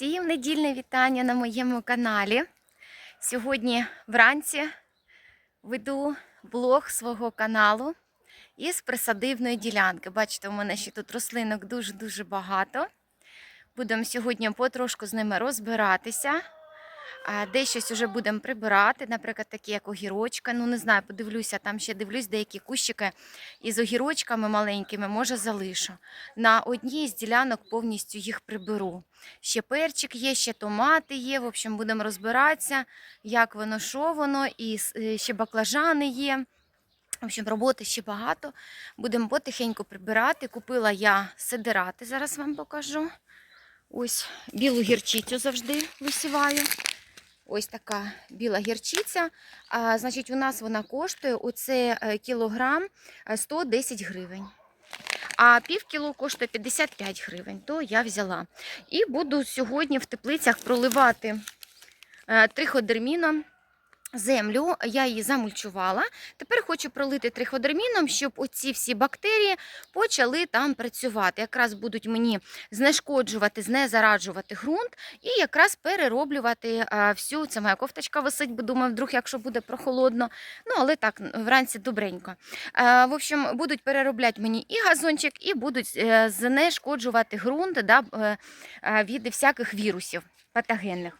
Всім недільне вітання на моєму каналі. Сьогодні вранці веду блог свого каналу із присадивної ділянки. Бачите, у мене ще тут рослинок дуже-дуже багато. Будемо сьогодні потрошку з ними розбиратися. А, Дещось вже будемо прибирати, наприклад, такі як огірочка. Ну, не знаю, подивлюся, там ще дивлюсь, деякі кущики із огірочками маленькими, може, залишу. На одній з ділянок повністю їх приберу. Ще перчик є, ще томати є. В общем, будемо розбиратися, як воно, що воно, і е, ще баклажани є. В общем, роботи ще багато. Будемо потихеньку прибирати. Купила я сидирати, зараз вам покажу. Ось білу гірчицю завжди висіваю. Ось така біла гірчиця. А, значить, у нас вона коштує оце е, кілограм е, 110 гривень. А пів кіло коштує 55 гривень, то я взяла. І буду сьогодні в теплицях проливати е, триходерміном землю. Я її замульчувала. Тепер хочу пролити триходерміном, щоб оці всі бактерії почали там працювати. Якраз будуть мені знешкоджувати, знезараджувати ґрунт і якраз перероблювати всю. Це моя кофточка висить, бо думаю, вдруг, якщо буде прохолодно. Ну, але так, вранці добренько. Е, В общем, будуть переробляти мені і газончик, і будуть е, знешкоджувати ґрунт да, е, е, від всяких вірусів патогенних.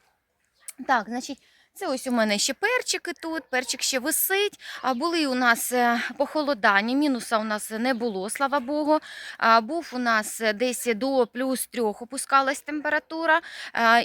Так, значить. Це ось у мене ще перчики тут, перчик ще висить. А були у нас е, похолодання, мінуса у нас не було, слава Богу. Був у нас десь до плюс трьох опускалась температура,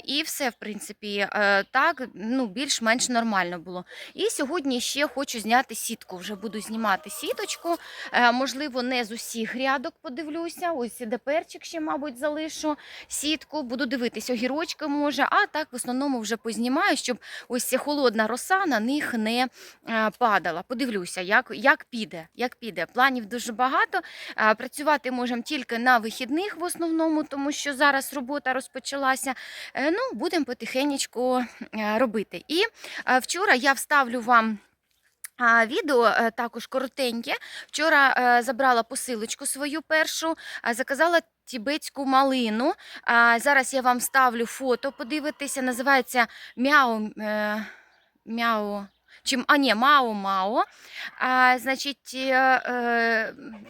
і все, в принципі, е, так, ну, більш-менш нормально було. І сьогодні ще хочу зняти сітку. Вже буду знімати сіточку. Е, Можливо, не з усіх грядок подивлюся. Ось де перчик ще, мабуть, залишу сітку. Буду дивитися, огірочки може, а так в основному вже познімаю, щоб ось ця холодна роса на них не е, падала. Подивлюся, як, як піде. Як піде. Планів дуже багато. Е, Працювати можемо тільки на вихідних в основному, тому що зараз робота розпочалася. Е, Ну, будемо потихенечку е, робити. І вчора я вставлю вам. Відео також коротеньке. Вчора забрала посилочку свою першу, заказала тібетську малину. А, Зараз я вам ставлю фото, подивитися. Називається Мяу. е, Мяу. Чим, а ні, Мао Мао. А, значить, е,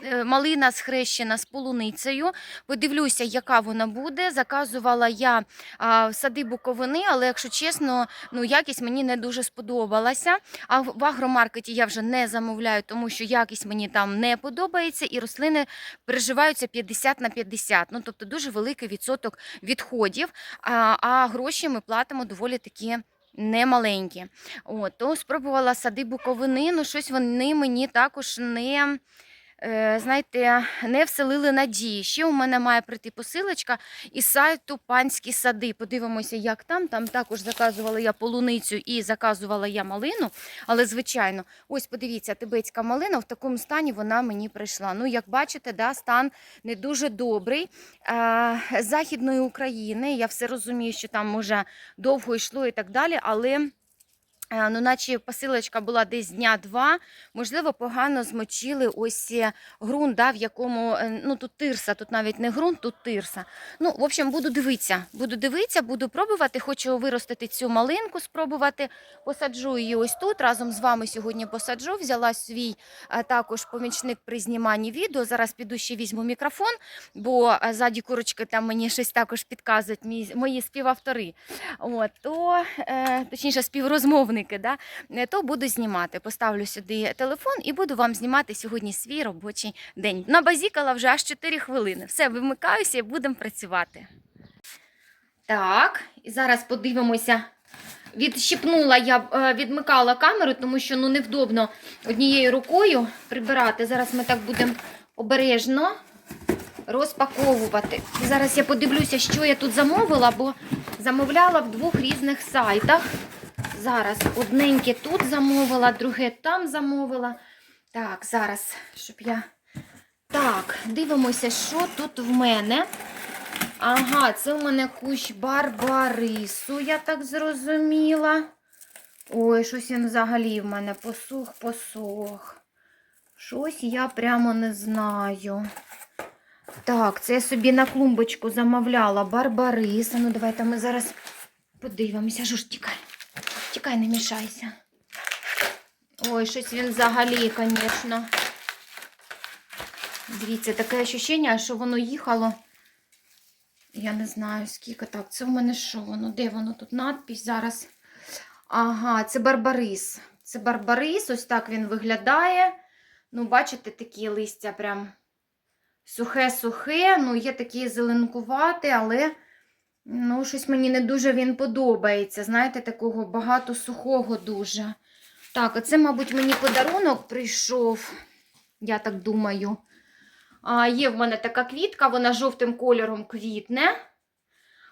е, малина схрещена з полуницею. Подивлюся, яка вона буде. Заказувала я а, сади буковини, але, якщо чесно, ну, якість мені не дуже сподобалася. А в агромаркеті я вже не замовляю, тому що якість мені там не подобається, і рослини переживаються 50 на 50. Ну, тобто дуже великий відсоток відходів, а, а гроші ми платимо доволі такі. Немаленькі. От, то спробувала сади буковини, ну щось вони мені також не, знаєте, не вселили надії. Ще у мене має прийти посилочка із сайту Панські сади. Подивимося, як там. Там також заказувала я полуницю і заказувала я малину. Але, звичайно, ось подивіться, тибетська малина в такому стані вона мені прийшла. Ну, як бачите, да, стан не дуже добрий. Е, Західної України. Я все розумію, що там може довго йшло і так далі, але. Е, Ну, наче посилочка була десь дня два, можливо, погано змочили ось е, ґрунт, да, в якому е, ну тут тирса, тут навіть не ґрунт, тут тирса. Ну, в общем, буду дивитися. Буду дивитися, буду пробувати. Хочу виростити цю малинку, спробувати. Посаджу її ось тут. Разом з вами сьогодні посаджу. Взяла свій також помічник при зніманні відео. Зараз піду ще візьму мікрофон, бо ззаді курочки там мені щось також підказують мої співавтори. От, то, точніше, співрозмовники, да? е, то буду знімати. Поставлю сюди телефон і буду вам знімати сьогодні свій робочий день. Набазікала вже аж 4 хвилини. Все, вимикаюся і будемо працювати. Так, і зараз подивимося. Відщипнула я, е, відмикала камеру, тому що ну невдобно однією рукою прибирати. Зараз ми так будемо обережно розпаковувати. Зараз я подивлюся, що я тут замовила, бо замовляла в двох різних сайтах. Зараз одненьке тут замовила, друге там замовила. Так, зараз, щоб я. Так, дивимося, що тут в мене. Ага, це у мене кущ барбарису, я так зрозуміла. Ой, щось він взагалі в мене посух, посух. Щось я прямо не знаю. Так, це я собі на клумбочку замовляла барбарис. А Ну, давайте ми зараз подивимося. Жуж. Тікай, не мішайся. Ой, щось він взагалі, звісно. Дивіться, таке ощущення, що воно їхало. Я не знаю, скільки так. Це в мене що воно? Де воно тут надпись зараз? Ага, це барбарис. Це барбарис, ось так він виглядає. Ну, бачите, такі листя прям сухе-сухе, ну, є такі зеленкувати, але ну, щось мені не дуже він подобається. Знаєте, такого багато сухого дуже. Так, а це, мабуть, мені подарунок прийшов, я так думаю. А, є в мене така квітка, вона жовтим кольором квітне.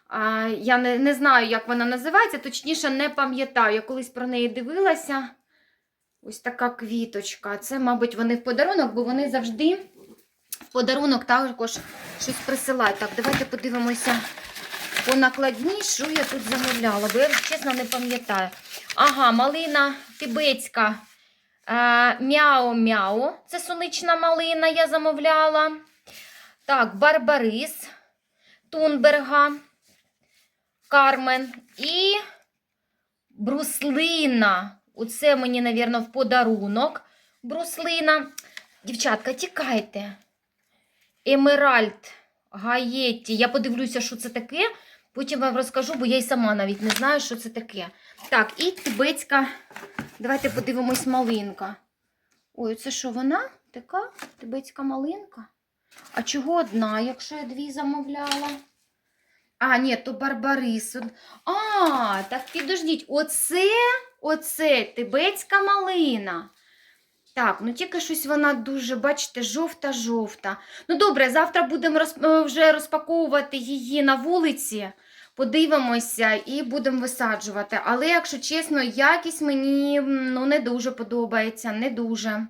А, я не, не знаю, як вона називається, точніше, не пам'ятаю. Я колись про неї дивилася. Ось така квіточка. Це, мабуть, вони в подарунок, бо вони завжди в подарунок також щось присилають. Так, давайте подивимося по накладній, що я тут замовляла, бо я, чесно, не пам'ятаю. Ага, малина тибетська. Е, Мяо-мяо. Це сонячна малина я замовляла. Так, барбарис, тунберга, кармен і бруслина. Оце мені, мабуть, в подарунок. Бруслина. Дівчатка, тікайте. Емеральд Гаєтті. Я подивлюся, що це таке. Потім вам розкажу, бо я й сама навіть не знаю, що це таке. Так, і тибетська. Давайте подивимось малинка. Ой, це що вона? Така тибетська малинка. А чого одна, якщо я дві замовляла? А, ні, то барбарис. А, так підождіть, оце, оце тибетська малина. Так, ну тільки щось вона дуже, бачите, жовта-жовта. Ну добре, завтра будемо роз, е, вже розпаковувати її на вулиці, подивимося і будемо висаджувати. Але, якщо чесно, якість мені ну, не дуже подобається, не дуже.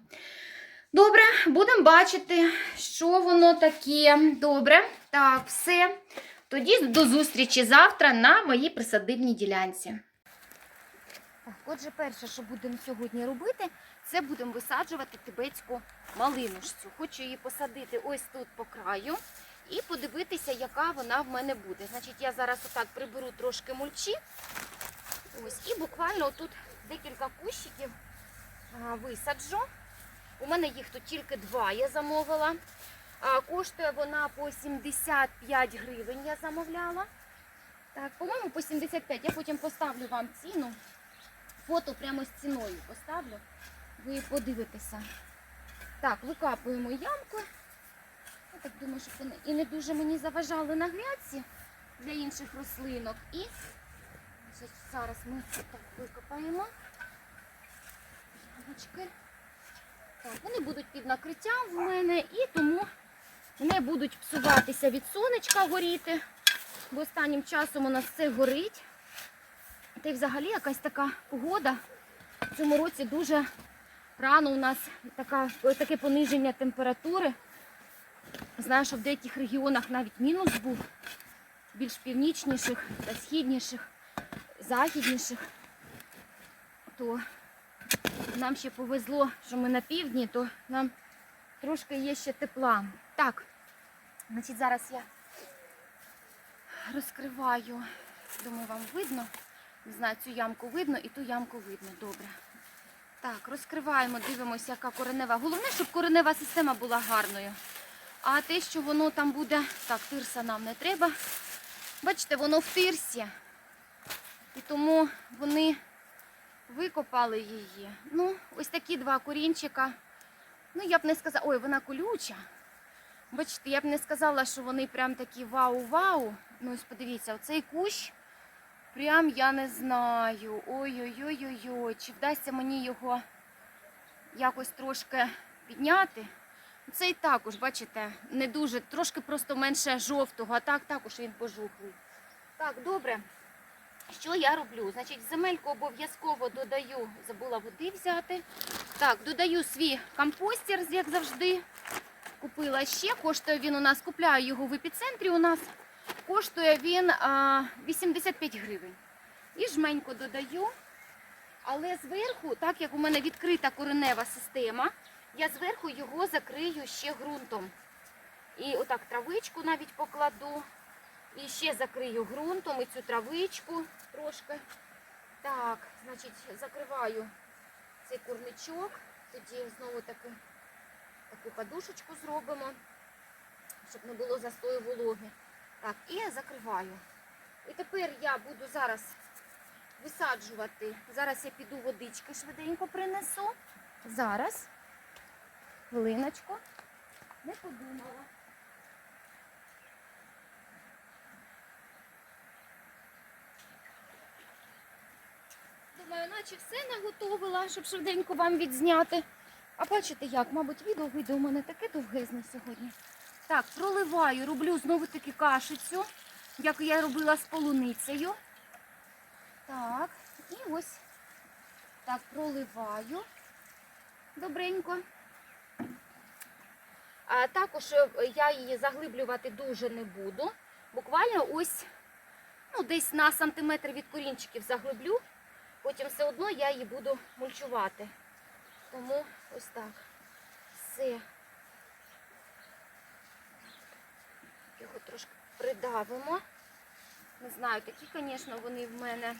Добре, будемо бачити, що воно таке. Добре, так, все. Тоді до зустрічі завтра на моїй присадибній ділянці. Так, отже, перше, що будемо сьогодні робити, це будемо висаджувати тибетську малинушцю. Хочу її посадити ось тут по краю і подивитися, яка вона в мене буде. Значить, я зараз отак приберу трошки мульчі. Ось, і буквально тут декілька кущиків висаджу. У мене їх тут тільки два я замовила. Коштує вона по 75 гривень, я замовляла. Так, по-моєму, по 75. Я потім поставлю вам ціну. Фото прямо з ціною поставлю. Ви подивитеся. Так, викапуємо ямку. Я так думаю, щоб вони і не дуже мені заважали на грядці для інших рослинок. І зараз ми так викопаємо. Ямочки. Так, вони будуть під накриттям в мене і тому не будуть псуватися від сонечка горіти. Бо останнім часом у нас все горить. Та й взагалі якась така погода. В цьому році дуже рано у нас така, таке пониження температури. Знаю, що в деяких регіонах навіть мінус був, більш північніших та східніших, західніших. То нам ще повезло, що ми на півдні, то нам трошки є ще тепла. Так, значить зараз я розкриваю, думаю, вам видно. Не знаю, цю ямку видно і ту ямку видно. Добре. Так, розкриваємо, дивимося, яка коренева. Головне, щоб коренева система була гарною. А те, що воно там буде. Так, тирса нам не треба. Бачите, воно в тирсі. І тому вони викопали її. Ну, ось такі два корінчика. Ну, я б не сказала, ой, вона колюча. Бачите, я б не сказала, що вони прям такі вау-вау. Ну, ось подивіться, оцей кущ. Прям я не знаю. Ой-ой-ой-ой-ой. Чи вдасться мені його якось трошки підняти? Цей також, бачите, не дуже, трошки просто менше жовтого, а так також він пожухлий. Так, добре. Що я роблю? Значить, земельку обов'язково додаю, забула води взяти. Так, додаю свій компостер, як завжди. Купила ще. Коштує він у нас, купляю його в епіцентрі у нас. Коштує він а, 85 гривень. І жменько додаю. Але зверху, так як у мене відкрита коренева система, я зверху його закрию ще ґрунтом. І отак травичку навіть покладу. І ще закрию ґрунтом і цю травичку трошки. Так, значить, закриваю цей курничок. Тоді знову таки таку подушечку зробимо, щоб не було застою вологи. Так, і закриваю. І тепер я буду зараз висаджувати. Зараз я піду водички швиденько принесу. Зараз. Хвилиночку. Не подумала. Думаю, наче все наготовила, щоб швиденько вам відзняти. А бачите як, мабуть, відео вийде у мене таке довгезне сьогодні. Так, проливаю, роблю знову таки кашицю, як я робила з полуницею. Так, і ось так проливаю добренько. А також е, я її заглиблювати дуже не буду. Буквально ось ну, десь на сантиметр від корінчиків заглиблю. Потім все одно я її буду мульчувати. Тому ось так. Все. Його трошки придавимо. Не знаю, такі, звісно, вони в мене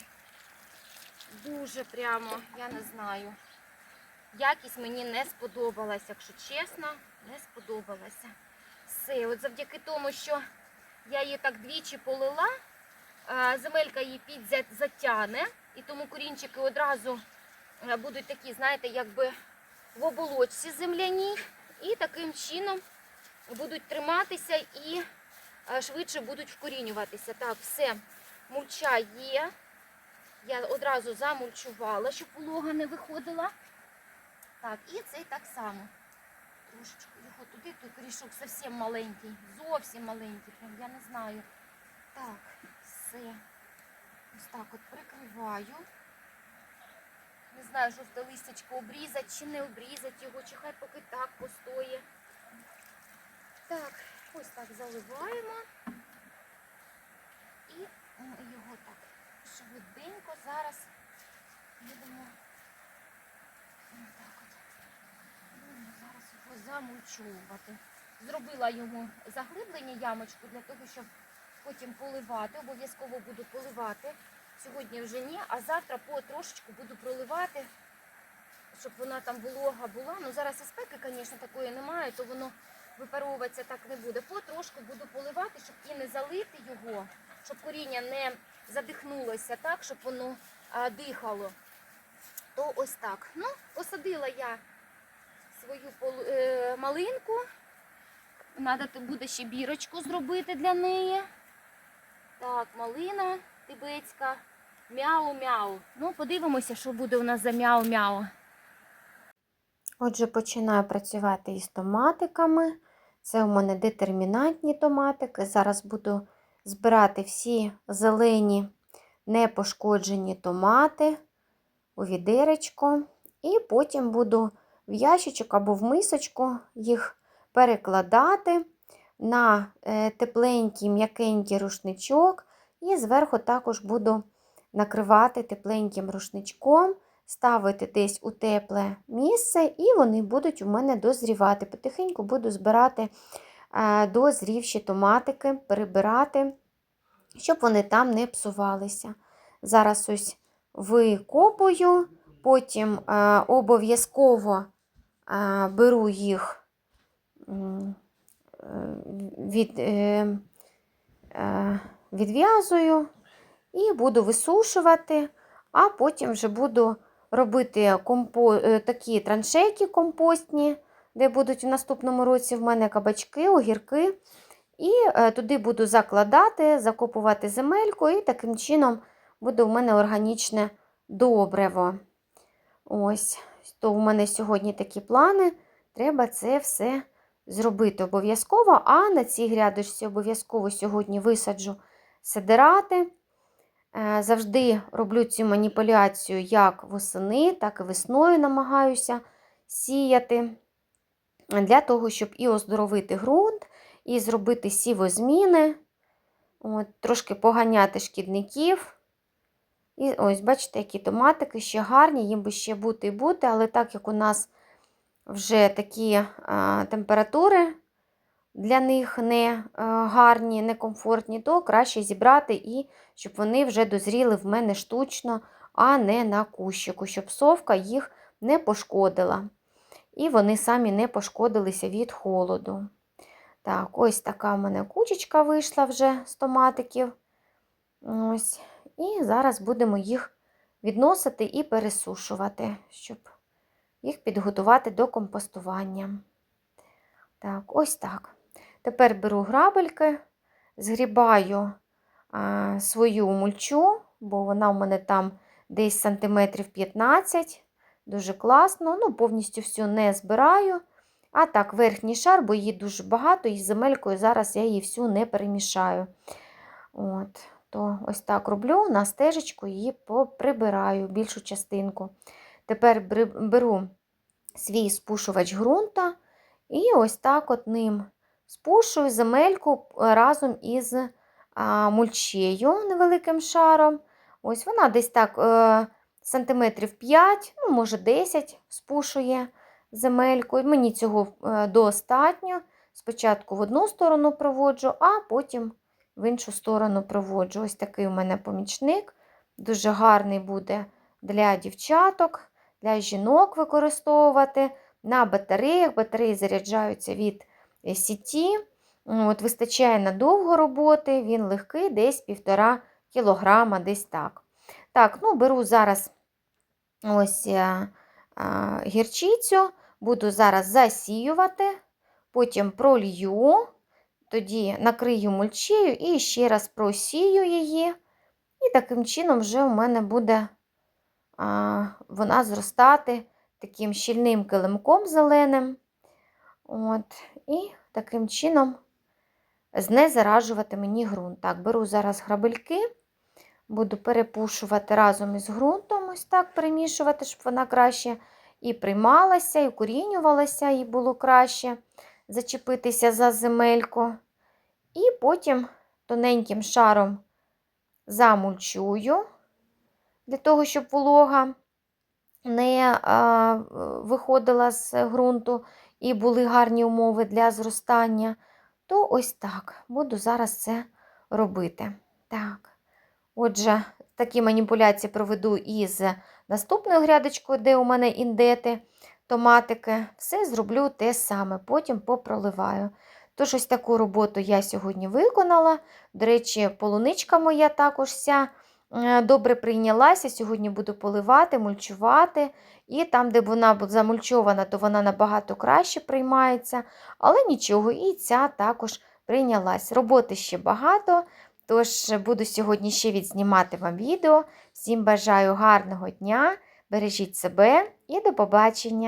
дуже прямо, я не знаю. Якість мені не сподобалась, якщо чесно, не сподобалася. Все, от завдяки тому, що я її так двічі полила, земелька її під затягне, і тому корінчики одразу будуть такі, знаєте, якби в оболочці земляній, і таким чином будуть триматися і швидше будуть вкорінюватися. Так, все, мульча є. Я одразу замульчувала, щоб волога не виходила. Так, і цей так само. Трошечку його туди, той корішок зовсім маленький, зовсім маленький, прям я не знаю. Так, все. Ось так от прикриваю. Не знаю, жовте листячко обрізати чи не обрізати його, чи хай поки так постоє. Так, ось так заливаємо. І його так швиденько зараз будемо так от. Будемо зараз. Зробила йому заглиблення ямочку для того, щоб потім поливати. Обов'язково буду поливати. Сьогодні вже ні, а завтра потрошечку буду проливати, щоб вона там волога була. Ну зараз і спеки, звісно, такої немає, то воно випаровуватися так не буде. Потрошку буду поливати, щоб і не залити його, щоб коріння не задихнулося так, щоб воно а, дихало. То ось так. Ну, посадила я свою е, малинку. То буде ще бірочку зробити для неї. Так, малина тибетська. Мяу-мяу. Ну, подивимося, що буде у нас за мяу-мяу. Отже, починаю працювати із томатиками. Це у мене детермінантні томатики. Зараз буду збирати всі зелені непошкоджені томати у відеречко. І потім буду в ящичок або в мисочку їх перекладати на е, тепленький м'якенький рушничок. І зверху також буду накривати тепленьким рушничком ставити десь у тепле місце, і вони будуть у мене дозрівати. Потихеньку буду збирати е, дозрівші томатики, перебирати, щоб вони там не псувалися. Зараз ось викопую, потім е, обов'язково беру їх е, від, е, е, відв'язую і буду висушувати, а потім вже буду робити компо... такі траншейки компостні, де будуть в наступному році в мене кабачки, огірки. І туди буду закладати, закопувати земельку, і таким чином буде в мене органічне добриво. Ось, то в мене сьогодні такі плани. Треба це все зробити обов'язково. А на цій грядочці обов'язково сьогодні висаджу сидирати. Е, Завжди роблю цю маніпуляцію як восени, так і весною намагаюся сіяти, для того, щоб і оздоровити ґрунт, і зробити сівозміни, от, трошки поганяти шкідників. І ось, бачите, які томатики ще гарні, їм би ще бути і бути, але так як у нас вже такі а, температури для них не е, гарні, не комфортні, то краще зібрати і щоб вони вже дозріли в мене штучно, а не на кущику, щоб совка їх не пошкодила. І вони самі не пошкодилися від холоду. Так, ось така в мене кучечка вийшла вже з томатиків. Ось. І зараз будемо їх відносити і пересушувати, щоб їх підготувати до компостування. Так, ось так. Тепер беру грабельки, згрібаю а, свою мульчу, бо вона у мене там десь сантиметрів 15. Дуже класно. Ну, повністю всю не збираю. А так, верхній шар, бо її дуже багато, і з земелькою зараз я її всю не перемішаю. От, то ось так роблю, на стежечку її поприбираю більшу частинку. Тепер беру свій спушувач ґрунта і ось так от ним спушую земельку е, разом із мульчею невеликим шаром. Ось вона десь так е, сантиметрів 5, ну, може 10 спушує земельку. Мені цього е, достатньо. Спочатку в одну сторону проводжу, а потім в іншу сторону проводжу. Ось такий у мене помічник. Дуже гарний буде для дівчаток, для жінок використовувати. На батареях. Батареї заряджаються від е, сіті. От, вистачає надовго роботи, він легкий, десь 1,5 кілограма, десь так. Так, ну беру зараз ось е, а, гірчицю, буду зараз засіювати, потім пролью, тоді накрию мульчею і ще раз просію її. І таким чином вже у мене буде а, вона зростати таким щільним килимком зеленим. От, і таким чином знезаражувати мені ґрунт. Так, беру зараз грабельки, буду перепушувати разом із ґрунтом, ось так перемішувати, щоб вона краще і приймалася, і укорінювалася, і було краще зачепитися за земельку. І потім тоненьким шаром замульчую, для того, щоб волога не а, виходила з ґрунту і були гарні умови для зростання, то ось так буду зараз це робити. Так. Отже, такі маніпуляції проведу із наступною грядочкою, де у мене індети, томатики. Все зроблю те саме, потім попроливаю. Тож, ось таку роботу я сьогодні виконала. До речі, полуничка моя також вся е, добре прийнялася. Сьогодні буду поливати, мульчувати. І там, де вона замульчована, то вона набагато краще приймається. Але нічого, і ця також прийнялась. Роботи ще багато, тож буду сьогодні ще відзнімати вам відео. Всім бажаю гарного дня, бережіть себе і до побачення!